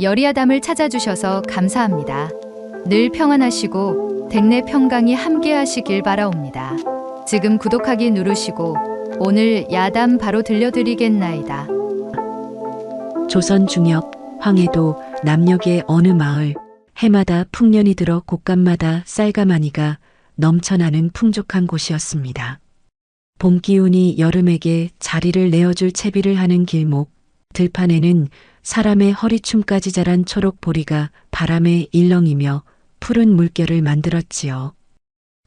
여리아담을 찾아주셔서 감사합니다. 늘 평안하시고 댁내 평강이 함께하시길 바라옵니다. 지금 구독하기 누르시고 오늘 야담 바로 들려드리겠나이다. 조선 중엽 황해도 남녘의 어느 마을 해마다 풍년이 들어 곳간마다 쌀가마니가 넘쳐나는 풍족한 곳이었습니다. 봄 기운이 여름에게 자리를 내어줄 채비를 하는 길목 들판에는 사람의 허리춤까지 자란 초록 보리가 바람에 일렁이며 푸른 물결을 만들었지요.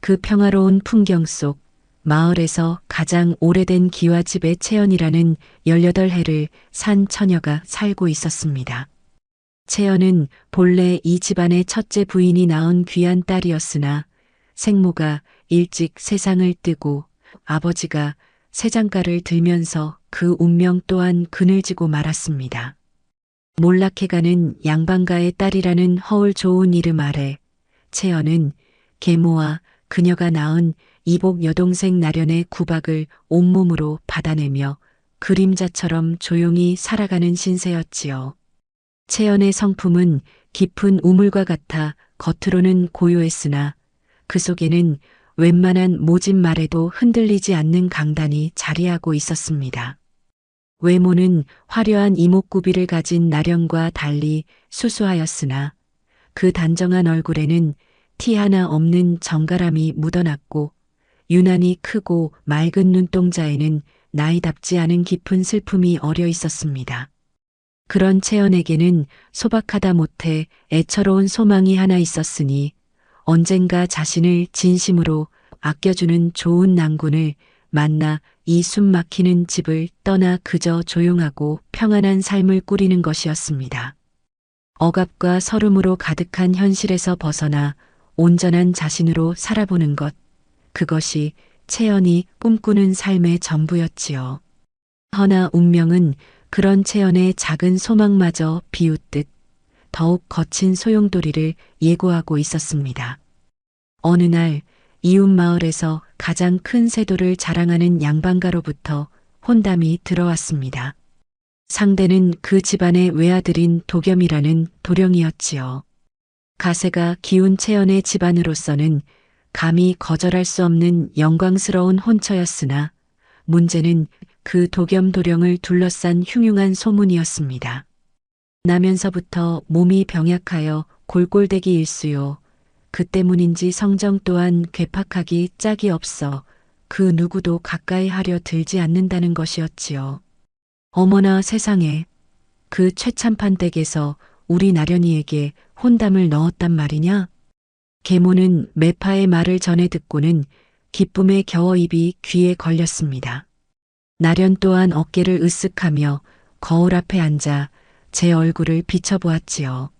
그 평화로운 풍경 속 마을에서 가장 오래된 기와집의 채연이라는 18해를 산 처녀가 살고 있었습니다. 채연은 본래 이 집안의 첫째 부인이 낳은 귀한 딸이었으나 생모가 일찍 세상을 뜨고 아버지가 새 장가를 들면서 그 운명 또한 그늘지고 말았습니다. 몰락해가는 양반가의 딸이라는 허울 좋은 이름 아래 채연은 계모와 그녀가 낳은 이복 여동생 나련의 구박을 온몸으로 받아내며 그림자처럼 조용히 살아가는 신세였지요. 채연의 성품은 깊은 우물과 같아 겉으로는 고요했으나 그 속에는 웬만한 모진 말에도 흔들리지 않는 강단이 자리하고 있었습니다. 외모는 화려한 이목구비를 가진 나련과 달리 수수하였으나 그 단정한 얼굴에는 티 하나 없는 정갈함이 묻어났고 유난히 크고 맑은 눈동자에는 나이답지 않은 깊은 슬픔이 어려 있었습니다. 그런 채연에게는 소박하다 못해 애처로운 소망이 하나 있었으니 언젠가 자신을 진심으로 아껴주는 좋은 낭군을 만나 이 숨 막히는 집을 떠나 그저 조용하고 평안한 삶을 꾸리는 것이었습니다. 억압과 서름으로 가득한 현실에서 벗어나 온전한 자신으로 살아보는 것, 그것이 채연이 꿈꾸는 삶의 전부였지요. 허나 운명은 그런 채연의 작은 소망마저 비웃듯 더욱 거친 소용돌이를 예고하고 있었습니다. 어느 날 이웃 마을에서 가장 큰 세도를 자랑하는 양반가로부터 혼담이 들어왔습니다. 상대는 그 집안의 외아들인 도겸이라는 도령이었지요. 가세가 기운 채연의 집안으로서는 감히 거절할 수 없는 영광스러운 혼처였으나 문제는 그 도겸 도령을 둘러싼 흉흉한 소문이었습니다. 나면서부터 몸이 병약하여 골골대기 일수요. 그 때문인지 성정 또한 괴팍하기 짝이 없어 그 누구도 가까이 하려 들지 않는다는 것이었지요. 어머나 세상에 그 최참판 댁에서 우리 나련이에게 혼담을 넣었단 말이냐? 계모는 매파의 말을 전해 듣고는 기쁨에 겨워 입이 귀에 걸렸습니다. 나련 또한 어깨를 으쓱하며 거울 앞에 앉아 제 얼굴을 비춰보았지요.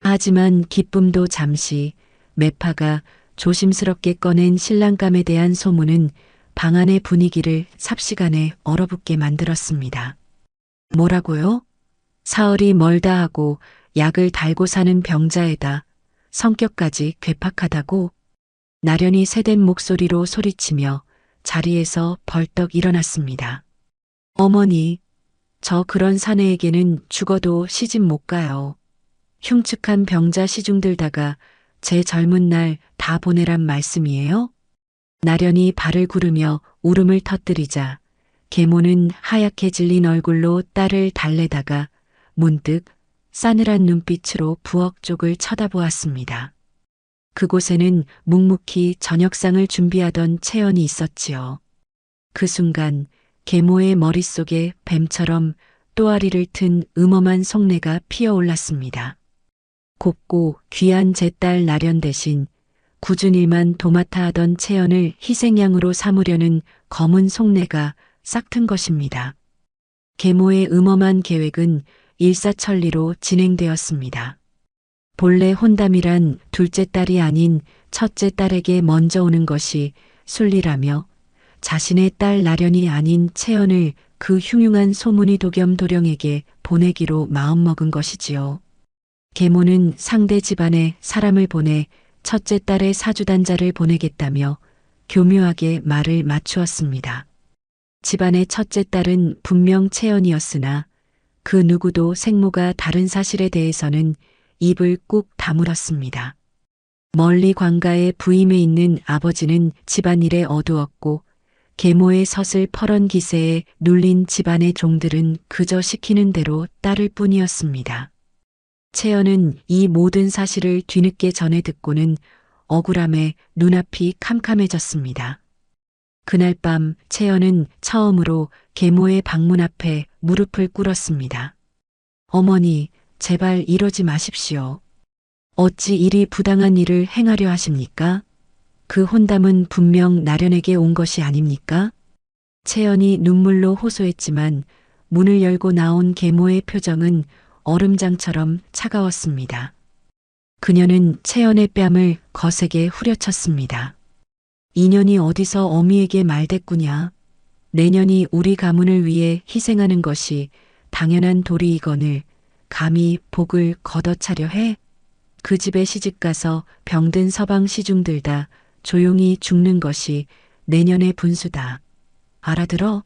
하지만 기쁨도 잠시 매파가 조심스럽게 꺼낸 신랑감에 대한 소문은 방 안의 분위기를 삽시간에 얼어붙게 만들었습니다. 뭐라고요? 사흘이 멀다 하고 약을 달고 사는 병자에다 성격까지 괴팍하다고 나련히 새된 목소리로 소리치며 자리에서 벌떡 일어났습니다. 어머니, 저 그런 사내에게는 죽어도 시집 못 가요. 흉측한 병자 시중들다가 제 젊은 날 다 보내란 말씀이에요? 나련히 발을 구르며 울음을 터뜨리자 계모는 하얗게 질린 얼굴로 딸을 달래다가 문득 싸늘한 눈빛으로 부엌 쪽을 쳐다보았습니다. 그곳에는 묵묵히 저녁상을 준비하던 채연이 있었지요. 그 순간 계모의 머릿속에 뱀처럼 또아리를 튼 음험한 속내가 피어올랐습니다. 곱고 귀한 제 딸 나련 대신 굳은 일만 도맡아 하던 채연을 희생양으로 삼으려는 검은 속내가 싹튼 것입니다. 계모의 음험한 계획은 일사천리로 진행되었습니다. 본래 혼담이란 둘째 딸이 아닌 첫째 딸에게 먼저 오는 것이 순리라며 자신의 딸 나련이 아닌 채연을 그 흉흉한 소문이 도겸 도령에게 보내기로 마음먹은 것이지요. 계모는 상대 집안에 사람을 보내 첫째 딸의 사주단자를 보내겠다며 교묘하게 말을 맞추었습니다. 집안의 첫째 딸은 분명 채연이었으나 그 누구도 생모가 다른 사실에 대해서는 입을 꾹 다물었습니다. 멀리 관가에 부임해 있는 아버지는 집안일에 어두웠고 계모의 섯을 퍼런 기세에 눌린 집안의 종들은 그저 시키는 대로 따를 뿐이었습니다. 채연은 이 모든 사실을 뒤늦게 전해 듣고는 억울함에 눈앞이 캄캄해졌습니다. 그날 밤 채연은 처음으로 계모의 방문 앞에 무릎을 꿇었습니다. 어머니, 제발 이러지 마십시오. 어찌 이리 부당한 일을 행하려 하십니까? 그 혼담은 분명 나련에게 온 것이 아닙니까? 채연이 눈물로 호소했지만 문을 열고 나온 계모의 표정은 얼음장처럼 차가웠습니다. 그녀는 채연의 뺨을 거세게 후려쳤습니다. 인연이 어디서 어미에게 말대꾸냐? 내년이 우리 가문을 위해 희생하는 것이 당연한 도리이거늘 감히 복을 걷어차려 해? 그 집에 시집가서 병든 서방 시중들 다 조용히 죽는 것이 내년의 분수다. 알아들어?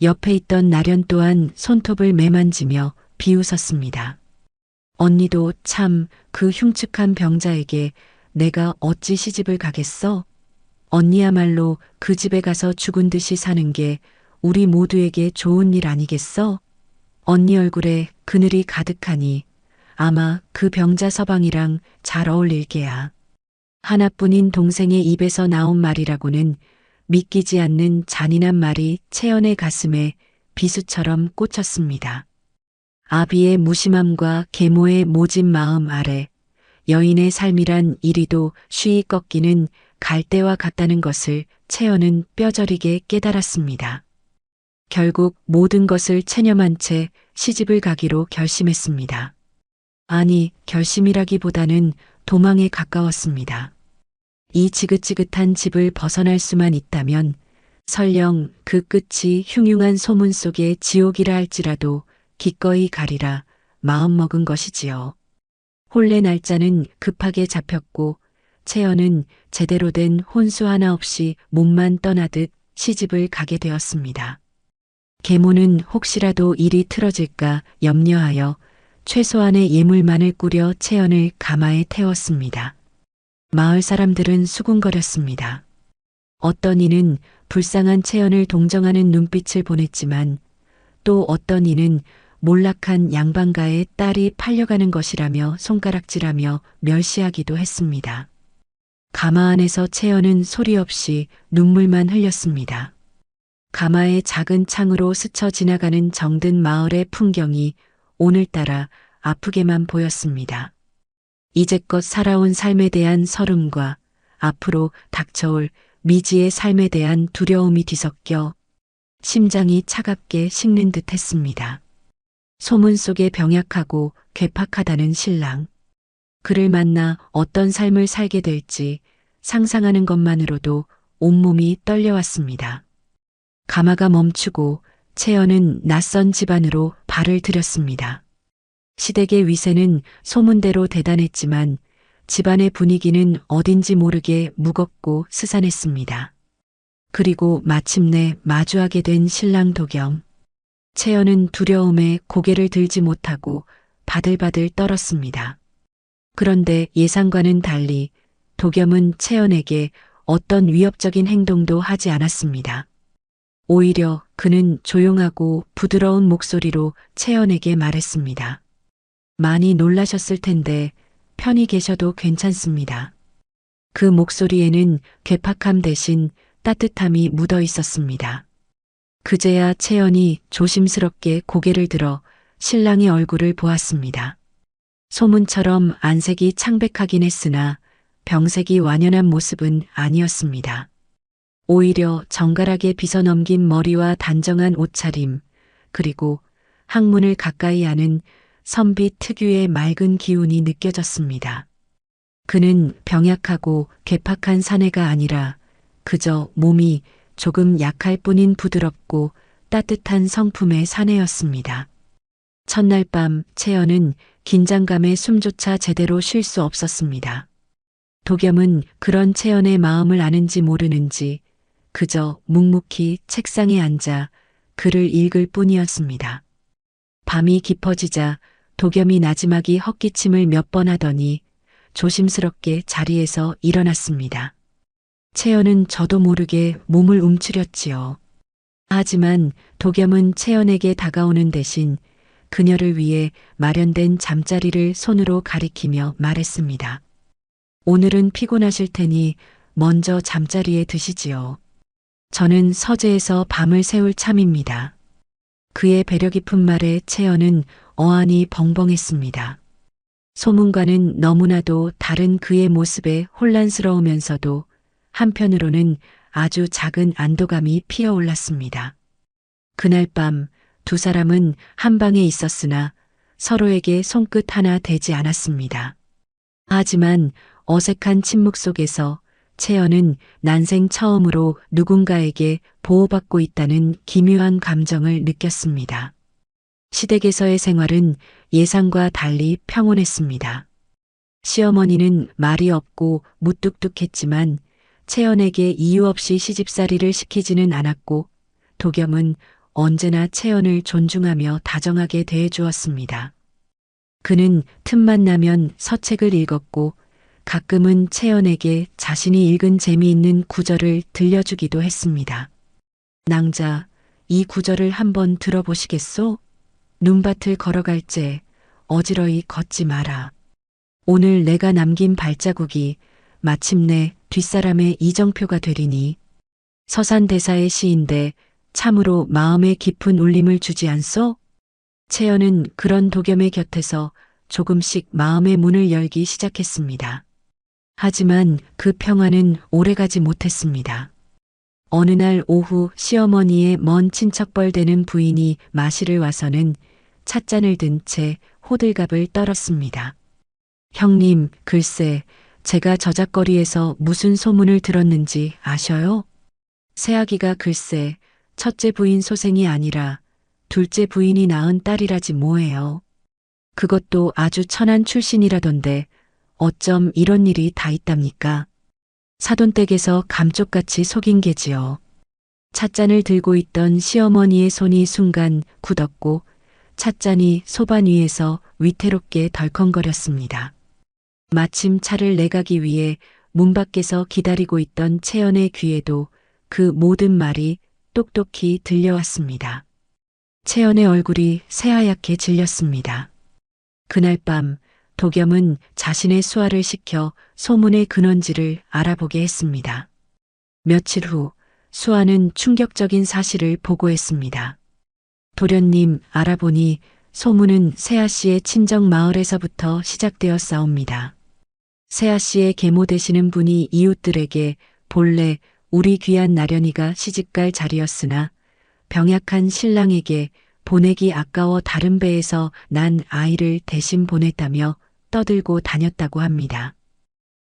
옆에 있던 나련 또한 손톱을 매만지며 비웃었습니다. 언니도 참 그 흉측한 병자에게 내가 어찌 시집을 가겠어? 언니야말로 그 집에 가서 죽은 듯이 사는 게 우리 모두에게 좋은 일 아니겠어? 언니 얼굴에 그늘이 가득하니 아마 그 병자 서방이랑 잘 어울릴 게야. 하나뿐인 동생의 입에서 나온 말이라고는 믿기지 않는 잔인한 말이 채연의 가슴에 비수처럼 꽂혔습니다. 아비의 무심함과 계모의 모진 마음 아래 여인의 삶이란 이리도 쉬이 꺾이는 갈대와 같다는 것을 채연은 뼈저리게 깨달았습니다. 결국 모든 것을 체념한 채 시집을 가기로 결심했습니다. 아니, 결심이라기보다는 도망에 가까웠습니다. 이 지긋지긋한 집을 벗어날 수만 있다면 설령 그 끝이 흉흉한 소문 속의 지옥이라 할지라도 기꺼이 가리라 마음먹은 것이지요. 혼례 날짜는 급하게 잡혔고 채연은 제대로 된 혼수 하나 없이 몸만 떠나듯 시집을 가게 되었습니다. 계모는 혹시라도 일이 틀어질까 염려하여 최소한의 예물만을 꾸려 채연을 가마에 태웠습니다. 마을 사람들은 수군거렸습니다. 어떤 이는 불쌍한 채연을 동정하는 눈빛을 보냈지만 또 어떤 이는 몰락한 양반가의 딸이 팔려가는 것이라며 손가락질하며 멸시하기도 했습니다. 가마 안에서 채연은 소리 없이 눈물만 흘렸습니다. 가마의 작은 창으로 스쳐 지나가는 정든 마을의 풍경이 오늘따라 아프게만 보였습니다. 이제껏 살아온 삶에 대한 서름과 앞으로 닥쳐올 미지의 삶에 대한 두려움이 뒤섞여 심장이 차갑게 식는 듯 했습니다. 소문 속에 병약하고 괴팍하다는 신랑. 그를 만나 어떤 삶을 살게 될지 상상하는 것만으로도 온몸이 떨려왔습니다. 가마가 멈추고 채연은 낯선 집안으로 발을 들였습니다. 시댁의 위세는 소문대로 대단했지만 집안의 분위기는 어딘지 모르게 무겁고 스산했습니다. 그리고 마침내 마주하게 된 신랑 도경. 채연은 두려움에 고개를 들지 못하고 바들바들 떨었습니다. 그런데 예상과는 달리 도겸은 채연에게 어떤 위협적인 행동도 하지 않았습니다. 오히려 그는 조용하고 부드러운 목소리로 채연에게 말했습니다. 많이 놀라셨을 텐데 편히 계셔도 괜찮습니다. 그 목소리에는 괴팍함 대신 따뜻함이 묻어 있었습니다. 그제야 채연이 조심스럽게 고개를 들어 신랑의 얼굴을 보았습니다. 소문처럼 안색이 창백하긴 했으나 병색이 완연한 모습은 아니었습니다. 오히려 정갈하게 빗어 넘긴 머리와 단정한 옷차림, 그리고 항문을 가까이 하는 선비 특유의 맑은 기운이 느껴졌습니다. 그는 병약하고 괴팍한 사내가 아니라 그저 몸이 조금 약할 뿐인 부드럽고 따뜻한 성품의 사내였습니다. 첫날 밤 채연은 긴장감에 숨조차 제대로 쉴 수 없었습니다. 도겸은 그런 채연의 마음을 아는지 모르는지 그저 묵묵히 책상에 앉아 글을 읽을 뿐이었습니다. 밤이 깊어지자 도겸이 나지막이 헛기침을 몇 번 하더니 조심스럽게 자리에서 일어났습니다. 채연은 저도 모르게 몸을 움츠렸지요. 하지만 도겸은 채연에게 다가오는 대신 그녀를 위해 마련된 잠자리를 손으로 가리키며 말했습니다. 오늘은 피곤하실 테니 먼저 잠자리에 드시지요. 저는 서재에서 밤을 새울 참입니다. 그의 배려 깊은 말에 채연은 어안이 벙벙했습니다. 소문과는 너무나도 다른 그의 모습에 혼란스러우면서도 한편으로는 아주 작은 안도감이 피어올랐습니다. 그날 밤 두 사람은 한 방에 있었으나 서로에게 손끝 하나 대지 않았습니다. 하지만 어색한 침묵 속에서 채연은 난생 처음으로 누군가에게 보호받고 있다는 기묘한 감정을 느꼈습니다. 시댁에서의 생활은 예상과 달리 평온했습니다. 시어머니는 말이 없고 무뚝뚝했지만 채연에게 이유 없이 시집살이를 시키지는 않았고 도겸은 언제나 채연을 존중하며 다정하게 대해주었습니다. 그는 틈만 나면 서책을 읽었고 가끔은 채연에게 자신이 읽은 재미있는 구절을 들려주기도 했습니다. 낭자, 이 구절을 한번 들어보시겠소? 눈밭을 걸어갈 때 어지러이 걷지 마라. 오늘 내가 남긴 발자국이 마침내 뒷사람의 이정표가 되리니 서산대사의 시인데 참으로 마음에 깊은 울림을 주지 않소? 채연은 그런 도겸의 곁에서 조금씩 마음의 문을 열기 시작했습니다. 하지만 그 평화는 오래가지 못했습니다. 어느 날 오후 시어머니의 먼 친척벌 되는 부인이 마시를 와서는 찻잔을 든 채 호들갑을 떨었습니다. 형님, 글쎄, 제가 저작거리에서 무슨 소문을 들었는지 아셔요? 새아기가 글쎄, 첫째 부인 소생이 아니라 둘째 부인이 낳은 딸이라지 뭐예요. 그것도 아주 천한 출신이라던데 어쩜 이런 일이 다 있답니까? 사돈댁에서 감쪽같이 속인 게지요. 찻잔을 들고 있던 시어머니의 손이 순간 굳었고 찻잔이 소반 위에서 위태롭게 덜컹거렸습니다. 마침 차를 내가기 위해 문 밖에서 기다리고 있던 채연의 귀에도 그 모든 말이 똑똑히 들려왔습니다. 채연의 얼굴이 새하얗게 질렸습니다. 그날 밤 도겸은 자신의 수화를 시켜 소문의 근원지를 알아보게 했습니다. 며칠 후 수아는 충격적인 사실을 보고했습니다. 도련님 알아보니 소문은 세아 씨의 친정 마을에서부터 시작되었사옵니다. 세아 씨의 계모 되시는 분이 이웃들에게 본래 우리 귀한 나련이가 시집갈 자리였으나 병약한 신랑에게 보내기 아까워 다른 배에서 난 아이를 대신 보냈다며 떠들고 다녔다고 합니다.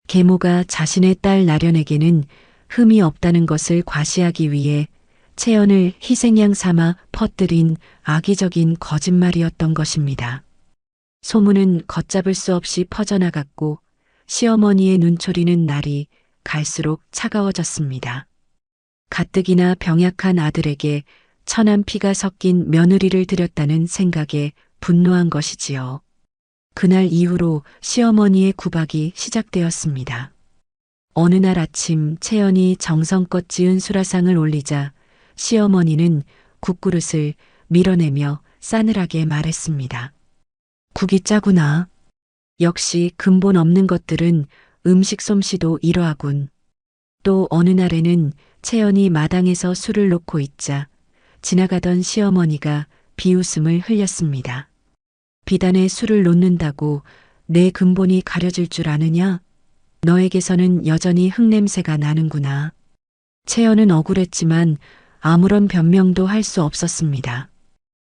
계모가 자신의 딸 나련에게는 흠이 없다는 것을 과시하기 위해 채연을 희생양 삼아 퍼뜨린 악의적인 거짓말이었던 것입니다. 소문은 걷잡을 수 없이 퍼져나갔고 시어머니의 눈초리는 날이 갈수록 차가워졌습니다. 가뜩이나 병약한 아들에게 천한 피가 섞인 며느리를 들였다는 생각에 분노한 것이지요. 그날 이후로 시어머니의 구박이 시작되었습니다. 어느 날 아침 채연이 정성껏 지은 수라상을 올리자 시어머니는 국그릇을 밀어내며 싸늘하게 말했습니다. 국이 짜구나. 역시 근본 없는 것들은 음식 솜씨도 이러하군. 또 어느 날에는 채연이 마당에서 술을 놓고 있자 지나가던 시어머니가 비웃음을 흘렸습니다. 비단에 술을 놓는다고 내 근본이 가려질 줄 아느냐? 너에게서는 여전히 흙냄새가 나는구나. 채연은 억울했지만 아무런 변명도 할 수 없었습니다.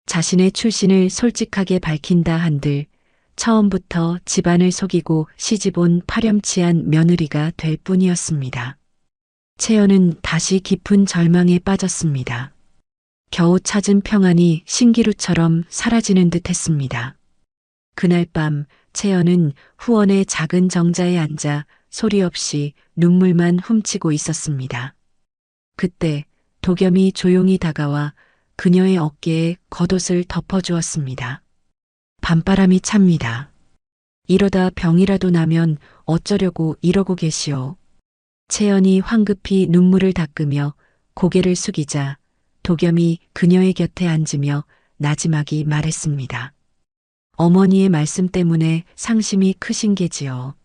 자신의 출신을 솔직하게 밝힌다 한들 처음부터 집안을 속이고 시집온 파렴치한 며느리가 될 뿐이었습니다. 채연은 다시 깊은 절망에 빠졌습니다. 겨우 찾은 평안이 신기루처럼 사라지는 듯 했습니다. 그날 밤 채연은 후원의 작은 정자에 앉아 소리 없이 눈물만 훔치고 있었습니다. 그때 도겸이 조용히 다가와 그녀의 어깨에 겉옷을 덮어주었습니다. 밤바람이 찹니다. 이러다 병이라도 나면 어쩌려고 이러고 계시오. 채연이 황급히 눈물을 닦으며 고개를 숙이자 도겸이 그녀의 곁에 앉으며 나지막이 말했습니다. 어머니의 말씀 때문에 상심이 크신 게지요.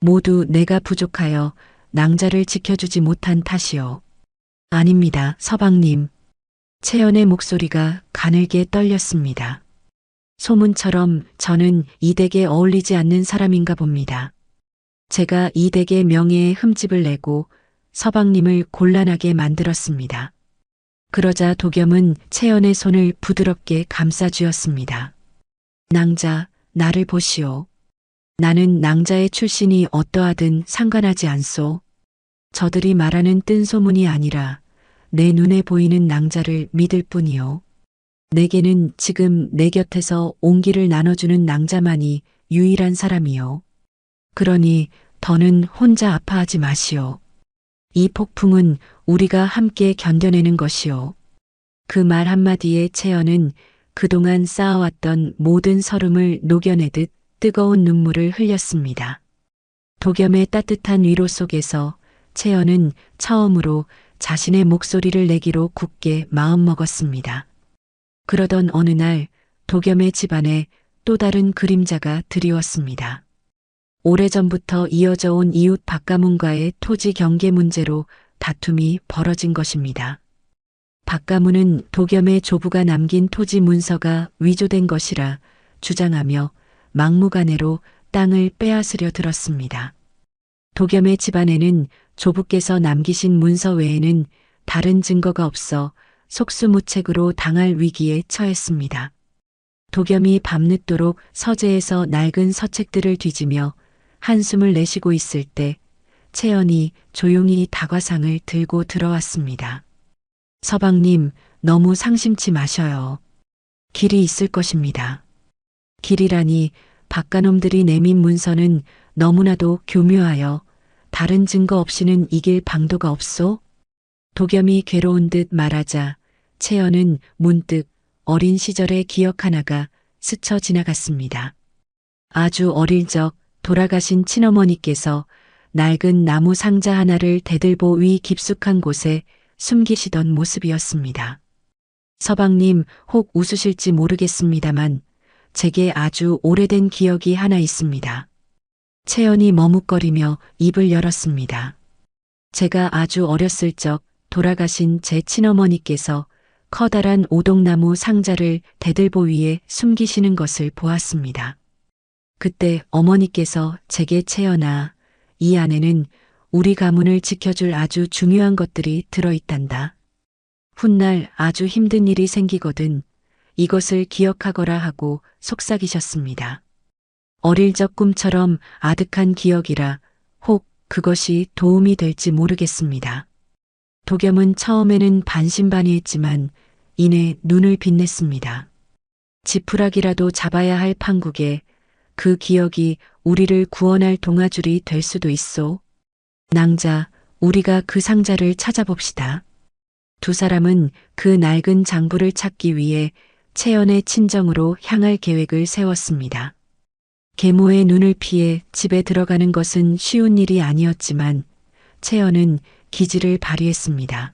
모두 내가 부족하여 낭자를 지켜주지 못한 탓이요. 아닙니다, 서방님. 채연의 목소리가 가늘게 떨렸습니다. 소문처럼 저는 이 댁에 어울리지 않는 사람인가 봅니다. 제가 이 댁의 명예에 흠집을 내고 서방님을 곤란하게 만들었습니다. 그러자 도겸은 채연의 손을 부드럽게 감싸 주었습니다. 낭자, 나를 보시오. 나는 낭자의 출신이 어떠하든 상관하지 않소. 저들이 말하는 뜬 소문이 아니라 내 눈에 보이는 낭자를 믿을 뿐이요. 내게는 지금 내 곁에서 온기를 나눠주는 낭자만이 유일한 사람이요. 그러니 더는 혼자 아파하지 마시오. 이 폭풍은 우리가 함께 견뎌내는 것이요. 그 말 한마디에 채연은 그동안 쌓아왔던 모든 서름을 녹여내듯 뜨거운 눈물을 흘렸습니다. 도겸의 따뜻한 위로 속에서 채연은 처음으로 자신의 목소리를 내기로 굳게 마음먹었습니다. 그러던 어느 날 도겸의 집안에 또 다른 그림자가 드리웠습니다. 오래전부터 이어져 온 이웃 박가문과의 토지 경계 문제로 다툼이 벌어진 것입니다. 박가문은 도겸의 조부가 남긴 토지 문서가 위조된 것이라 주장하며 막무가내로 땅을 빼앗으려 들었습니다. 도겸의 집안에는 조부께서 남기신 문서 외에는 다른 증거가 없어 속수무책으로 당할 위기에 처했습니다. 도겸이 밤늦도록 서재에서 낡은 서책들을 뒤지며 한숨을 내쉬고 있을 때 채연이 조용히 다과상을 들고 들어왔습니다. 서방님, 너무 상심치 마셔요. 길이 있을 것입니다. 길이라니 박가놈들이 내민 문서는 너무나도 교묘하여 다른 증거 없이는 이길 방도가 없소? 도겸이 괴로운 듯 말하자 채연은 문득 어린 시절의 기억 하나가 스쳐 지나갔습니다. 아주 어릴 적 돌아가신 친어머니께서 낡은 나무 상자 하나를 대들보 위 깊숙한 곳에 숨기시던 모습이었습니다. 서방님 혹 웃으실지 모르겠습니다만 제게 아주 오래된 기억이 하나 있습니다. 채연이 머뭇거리며 입을 열었습니다. 제가 아주 어렸을 적 돌아가신 제 친어머니께서 커다란 오동나무 상자를 대들보 위에 숨기시는 것을 보았습니다. 그때 어머니께서 제게 채연아, 이 안에는 우리 가문을 지켜줄 아주 중요한 것들이 들어있단다. 훗날 아주 힘든 일이 생기거든 이것을 기억하거라 하고 속삭이셨습니다. 어릴 적 꿈처럼 아득한 기억이라 혹 그것이 도움이 될지 모르겠습니다. 도겸은 처음에는 반신반의했지만 이내 눈을 빛냈습니다. 지푸라기라도 잡아야 할 판국에 그 기억이 우리를 구원할 동아줄이 될 수도 있소. 낭자, 우리가 그 상자를 찾아봅시다. 두 사람은 그 낡은 장부를 찾기 위해 채연의 친정으로 향할 계획을 세웠습니다. 계모의 눈을 피해 집에 들어가는 것은 쉬운 일이 아니었지만 채연은 기지를 발휘했습니다.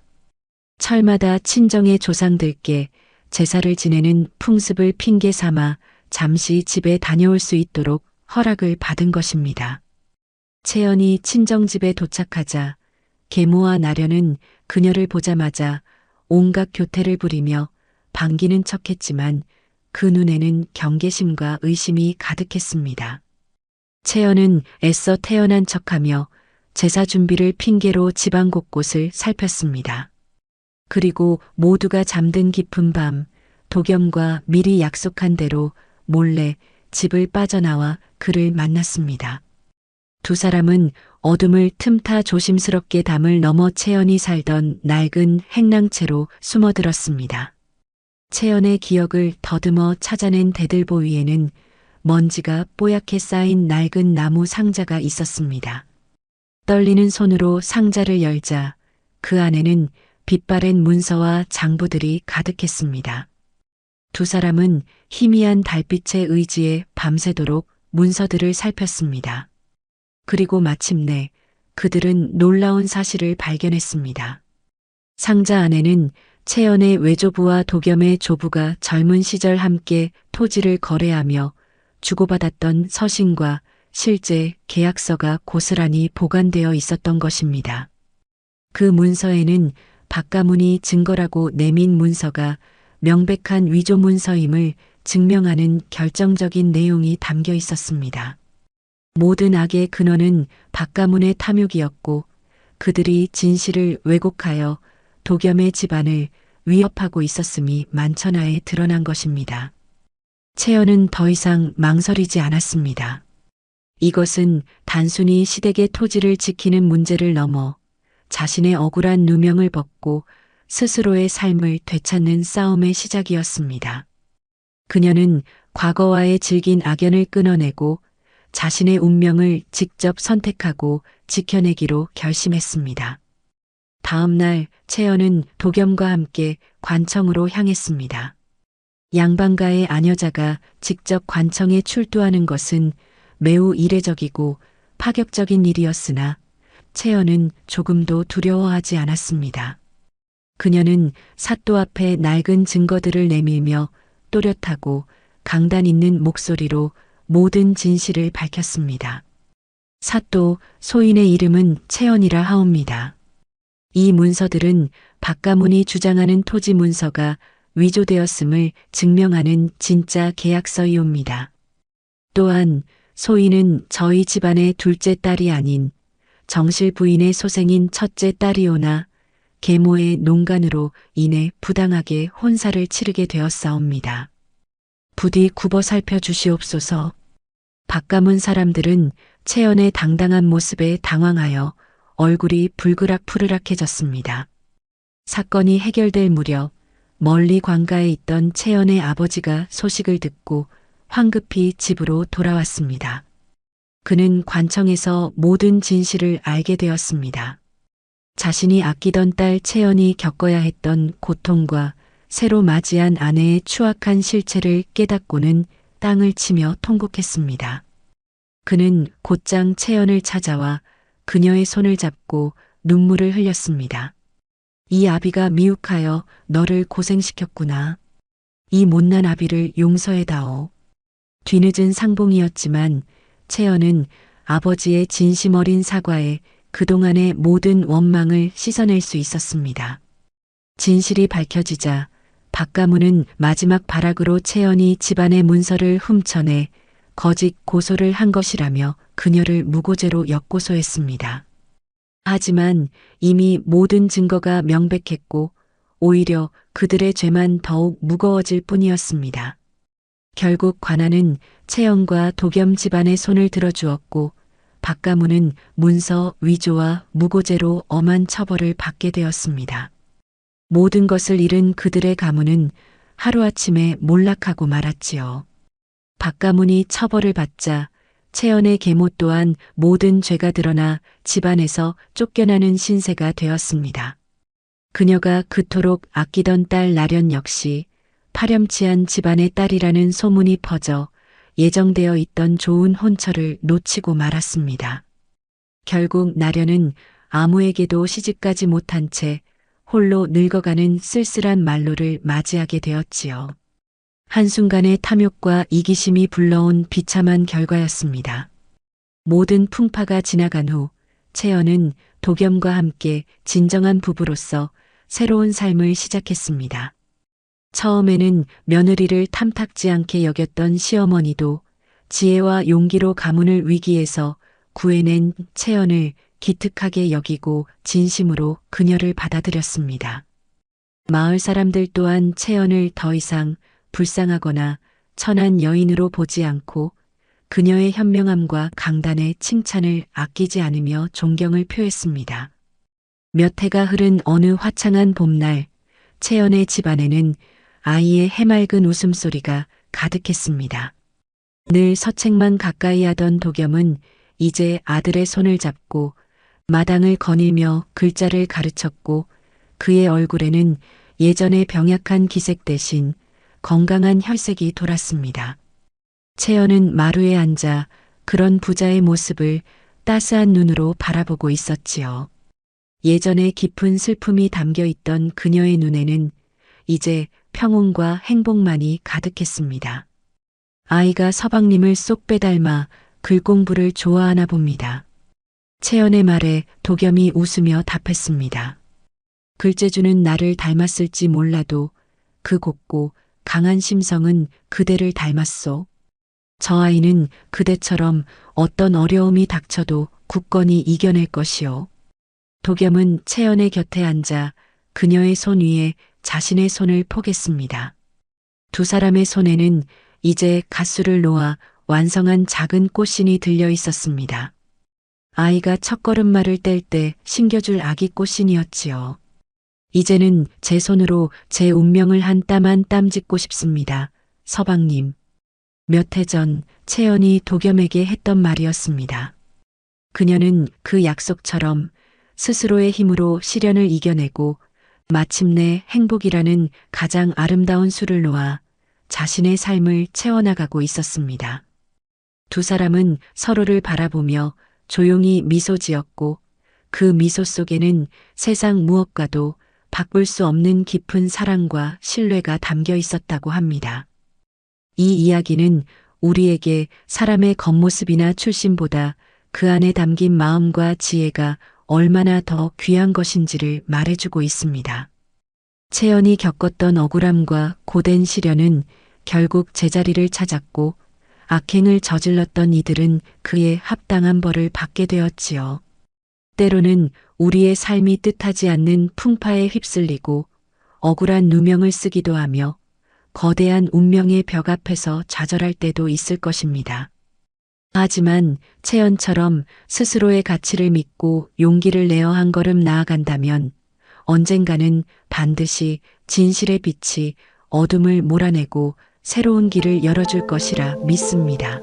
철마다 친정의 조상들께 제사를 지내는 풍습을 핑계 삼아 잠시 집에 다녀올 수 있도록 허락을 받은 것입니다. 채연이 친정집에 도착하자 계모와 나련은 그녀를 보자마자 온갖 교태를 부리며 반기는 척했지만 그 눈에는 경계심과 의심이 가득했습니다. 채연은 애써 태어난 척하며 제사 준비를 핑계로 집안 곳곳을 살폈습니다. 그리고 모두가 잠든 깊은 밤 도겸과 미리 약속한 대로 몰래 집을 빠져나와 그를 만났습니다. 두 사람은 어둠을 틈타 조심스럽게 담을 넘어 채연이 살던 낡은 행랑채로 숨어들었습니다. 채연의 기억을 더듬어 찾아낸 대들보 위에는 먼지가 뽀얗게 쌓인 낡은 나무 상자가 있었습니다. 떨리는 손으로 상자를 열자 그 안에는 빛바랜 문서와 장부들이 가득했습니다. 두 사람은 희미한 달빛의 의지에 밤새도록 문서들을 살폈습니다. 그리고 마침내 그들은 놀라운 사실을 발견했습니다. 상자 안에는 채연의 외조부와 도겸의 조부가 젊은 시절 함께 토지를 거래하며 주고받았던 서신과 실제 계약서가 고스란히 보관되어 있었던 것입니다. 그 문서에는 박가문이 증거라고 내민 문서가 명백한 위조 문서임을 증명하는 결정적인 내용이 담겨 있었습니다. 모든 악의 근원은 박가문의 탐욕이었고 그들이 진실을 왜곡하여 도겸의 집안을 위협하고 있었음이 만천하에 드러난 것입니다. 채연은 더 이상 망설이지 않았습니다. 이것은 단순히 시댁의 토지를 지키는 문제를 넘어 자신의 억울한 누명을 벗고 스스로의 삶을 되찾는 싸움의 시작이었습니다. 그녀는 과거와의 질긴 악연을 끊어내고 자신의 운명을 직접 선택하고 지켜내기로 결심했습니다. 다음 날 채연은 도겸과 함께 관청으로 향했습니다. 양반가의 아녀자가 직접 관청에 출두하는 것은 매우 이례적이고 파격적인 일이었으나 채연은 조금도 두려워하지 않았습니다. 그녀는 사또 앞에 낡은 증거들을 내밀며 또렷하고 강단 있는 목소리로 모든 진실을 밝혔습니다. 사또 소인의 이름은 채연이라 하옵니다. 이 문서들은 박가문이 주장하는 토지 문서가 위조되었음을 증명하는 진짜 계약서이옵니다. 또한 소인은 저희 집안의 둘째 딸이 아닌 정실 부인의 소생인 첫째 딸이오나 계모의 농간으로 인해 부당하게 혼사를 치르게 되었사옵니다. 부디 굽어 살펴 주시옵소서. 박가문 사람들은 채연의 당당한 모습에 당황하여 얼굴이 불그락 푸르락해졌습니다. 사건이 해결될 무렵 멀리 관가에 있던 채연의 아버지가 소식을 듣고 황급히 집으로 돌아왔습니다. 그는 관청에서 모든 진실을 알게 되었습니다. 자신이 아끼던 딸 채연이 겪어야 했던 고통과 새로 맞이한 아내의 추악한 실체를 깨닫고는 땅을 치며 통곡했습니다. 그는 곧장 채연을 찾아와 그녀의 손을 잡고 눈물을 흘렸습니다. 이 아비가 미혹하여 너를 고생시켰구나. 이 못난 아비를 용서해다오. 뒤늦은 상봉이었지만 채연은 아버지의 진심 어린 사과에 그동안의 모든 원망을 씻어낼 수 있었습니다. 진실이 밝혀지자 박가문은 마지막 발악으로 채연이 집안의 문서를 훔쳐내 거짓 고소를 한 것이라며 그녀를 무고죄로 역고소했습니다. 하지만 이미 모든 증거가 명백했고 오히려 그들의 죄만 더욱 무거워질 뿐이었습니다. 결국 관아는 채영과 도겸 집안의 손을 들어주었고 박가문은 문서 위조와 무고죄로 엄한 처벌을 받게 되었습니다. 모든 것을 잃은 그들의 가문은 하루아침에 몰락하고 말았지요. 박가문이 처벌을 받자 채연의 계모 또한 모든 죄가 드러나 집안에서 쫓겨나는 신세가 되었습니다. 그녀가 그토록 아끼던 딸 나련 역시 파렴치한 집안의 딸이라는 소문이 퍼져 예정되어 있던 좋은 혼처를 놓치고 말았습니다. 결국 나련은 아무에게도 시집가지 못한 채 홀로 늙어가는 쓸쓸한 말로를 맞이하게 되었지요. 한순간의 탐욕과 이기심이 불러온 비참한 결과였습니다. 모든 풍파가 지나간 후 채연은 도겸과 함께 진정한 부부로서 새로운 삶을 시작했습니다. 처음에는 며느리를 탐탁지 않게 여겼던 시어머니도 지혜와 용기로 가문을 위기에서 구해낸 채연을 기특하게 여기고 진심으로 그녀를 받아들였습니다. 마을 사람들 또한 채연을 더 이상 불쌍하거나 천한 여인으로 보지 않고 그녀의 현명함과 강단의 칭찬을 아끼지 않으며 존경을 표했습니다. 몇 해가 흐른 어느 화창한 봄날, 채연의 집안에는 아이의 해맑은 웃음소리가 가득했습니다. 늘 서책만 가까이 하던 도겸은 이제 아들의 손을 잡고 마당을 거닐며 글자를 가르쳤고 그의 얼굴에는 예전의 병약한 기색 대신 건강한 혈색이 돌았습니다. 채연은 마루에 앉아 그런 부자의 모습을 따스한 눈으로 바라보고 있었지요. 예전에 깊은 슬픔이 담겨 있던 그녀의 눈에는 이제 평온과 행복만이 가득했습니다. 아이가 서방님을 쏙 빼닮아 글 공부를 좋아하나 봅니다. 채연의 말에 도겸이 웃으며 답했습니다. 글재주는 나를 닮았을지 몰라도 그 곱고 강한 심성은 그대를 닮았소. 저 아이는 그대처럼 어떤 어려움이 닥쳐도 굳건히 이겨낼 것이오. 도겸은 채연의 곁에 앉아 그녀의 손 위에 자신의 손을 포겠습니다. 두 사람의 손에는 이제 가수를 놓아 완성한 작은 꽃신이 들려 있었습니다. 아이가 첫걸음말을 뗄때 신겨줄 아기 꽃신이었지요. 이제는 제 손으로 제 운명을 한 땀 한 땀 짓고 싶습니다. 서방님. 몇 해 전 채연이 도겸에게 했던 말이었습니다. 그녀는 그 약속처럼 스스로의 힘으로 시련을 이겨내고 마침내 행복이라는 가장 아름다운 수를 놓아 자신의 삶을 채워나가고 있었습니다. 두 사람은 서로를 바라보며 조용히 미소 지었고 그 미소 속에는 세상 무엇과도 바꿀 수 없는 깊은 사랑과 신뢰가 담겨 있었다고 합니다. 이 이야기는 우리에게 사람의 겉모습이나 출신보다 그 안에 담긴 마음과 지혜가 얼마나 더 귀한 것인지를 말해주고 있습니다. 채연이 겪었던 억울함과 고된 시련은 결국 제자리를 찾았고 악행을 저질렀던 이들은 그의 합당한 벌을 받게 되었지요. 때로는 우리의 삶이 뜻하지 않는 풍파에 휩쓸리고 억울한 누명을 쓰기도 하며 거대한 운명의 벽 앞에서 좌절할 때도 있을 것입니다. 하지만 채연처럼 스스로의 가치를 믿고 용기를 내어 한 걸음 나아간다면 언젠가는 반드시 진실의 빛이 어둠을 몰아내고 새로운 길을 열어줄 것이라 믿습니다.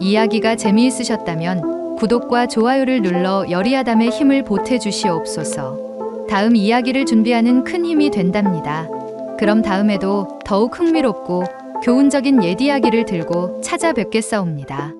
이야기가 재미있으셨다면 구독과 좋아요를 눌러 여리아담의 힘을 보태주시옵소서. 다음 이야기를 준비하는 큰 힘이 된답니다. 그럼 다음에도 더욱 흥미롭고 교훈적인 옛 이야기를 들고 찾아뵙겠사옵니다.